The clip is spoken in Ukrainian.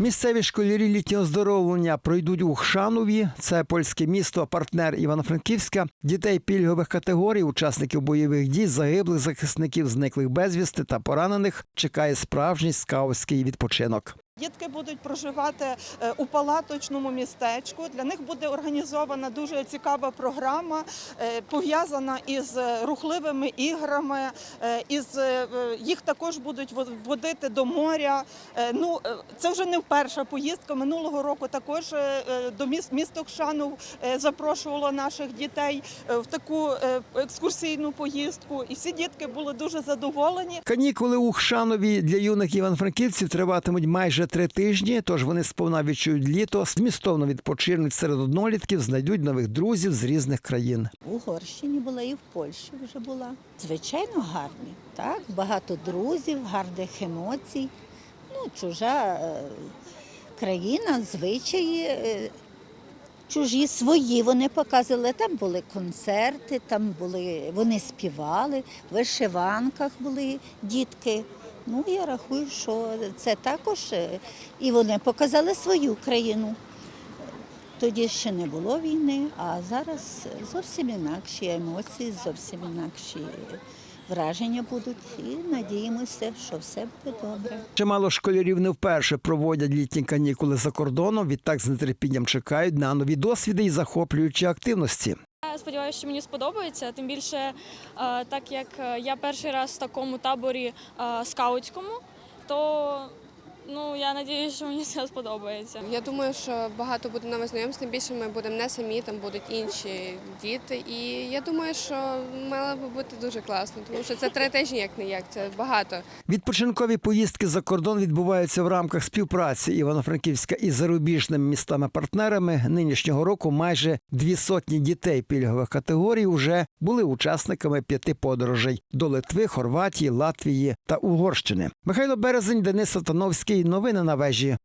Місцеві школярі літнього оздоровлення пройдуть у Хшанові. Це польське місто, партнер Івано-Франківська. Дітей пільгових категорій, учасників бойових дій, загиблих захисників, зниклих безвісти та поранених чекає справжній скаутський відпочинок. Дітки будуть проживати е, у палаточному містечку. Для них буде організована дуже цікава програма, е, пов'язана із рухливими іграми. е, Із їх також будуть водити до моря. Ну це вже не вперша поїздка. Минулого року також до міст місто Кшанов запрошувало наших дітей в таку екскурсійну поїздку, і всі дітки були дуже задоволені. Канікули у Хшанові для юних івано-франківців триватимуть майже три тижні. Тож вони сповна відчують літо, змістовно відпочинуть серед однолітків, знайдуть нових друзів з різних країн. В Угорщині була і в Польщі вже була. Звичайно, гарні. Так, багато друзів, гарних емоцій. Ну, чужа е, країна, звичаї. е, Чужі свої вони показували. Там були концерти, там були, вони співали, в вишиванках були дітки. Ну, я рахую, що це також е, і вони показали свою країну. Тоді ще не було війни, а зараз зовсім інакші емоції, зовсім інакші враження будуть. І надіємося, що все буде добре. Чимало школярів не вперше проводять літні канікули за кордоном. Відтак з нетерпінням чекають на нові досвіди і захоплюючі активності. Сподіваюся, що мені сподобається. Тим більше, е, так як е, я перший раз в такому таборі е, скаутському, то ну я сподіваюся, що мені все сподобається. Я думаю, що багато буде нових знайомств, тим більше ми будемо не самі, там будуть інші діти. І я думаю, що мало би бути дуже класно, тому що це три тижні, як не як, це багато. Відпочинкові поїздки за кордон відбуваються в рамках співпраці Івано-Франківська із зарубіжними містами-партнерами. Нинішнього року майже дві сотні дітей пільгових категорій вже були учасниками п'яти подорожей до Литви, Хорватії, Латвії та Угорщини. Михайло Березень, Денис Сатановський. Новини на вежі.